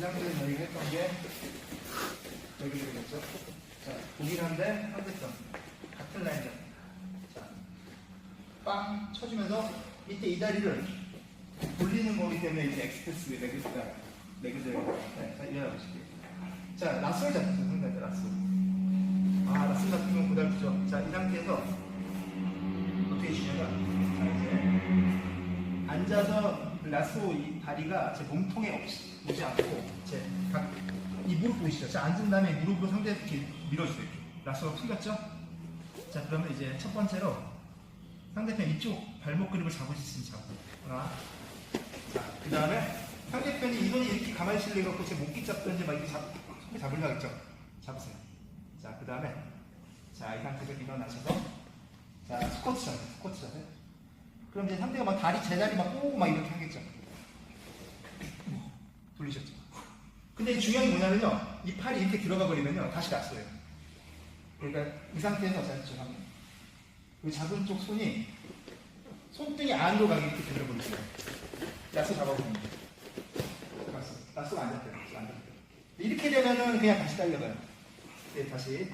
이 상태에서 저희가 했던 게 여기 되겠죠? 자, 동일한데 한대점 같은 라인점. 자, 빵 쳐주면서 밑에 이 다리를 돌리는 거기 때문에 이제 엑스프레스 레그들어요. 네, 자, 이해하고 싶게요. 자, 라스를 잡았어요, 선생님들 라스. 아, 라스 경우 고달프죠. 자, 이 상태에서 앉아서 라스오 이 다리가 제 몸통에 없- 오지 않고 제 각, 이 무릎 보이시죠? 자, 앉은 다음에 무릎으로 상대 이렇게 밀어주세요. 라스오가 풀렸죠? 자, 그러면 이제 첫 번째로 상대편 이쪽 발목 그립을 잡을 수 있으면 잡고. 하나. 자, 그 다음에 상대편이 이번에 이렇게 가만히 실려갖고 제 목기 잡든지 막 이렇게 잡, 손에 잡으려고 했죠? 잡으세요. 자, 그 다음에 자, 이 상태에서 일어나셔서 자, 스쿼트 샷, 스쿼트 샷. 그럼 이제 상대가 막 다리, 제자리 막 꼬고 막 이렇게 하겠죠? 돌리셨죠? 근데 중요한 게 뭐냐면요. 이 팔이 이렇게 들어가 버리면요. 다시 놨어요. 그러니까 이 상태에서 자, 죄송합니다. 그 작은 쪽 손이 손등이 안으로 가게 이렇게 들어버리세요. 야스 잡아봅니다. 야스, 야스가 안 잡혀요. 안 잡혀요. 이렇게 되면은 그냥 다시 달려가요. 네, 다시.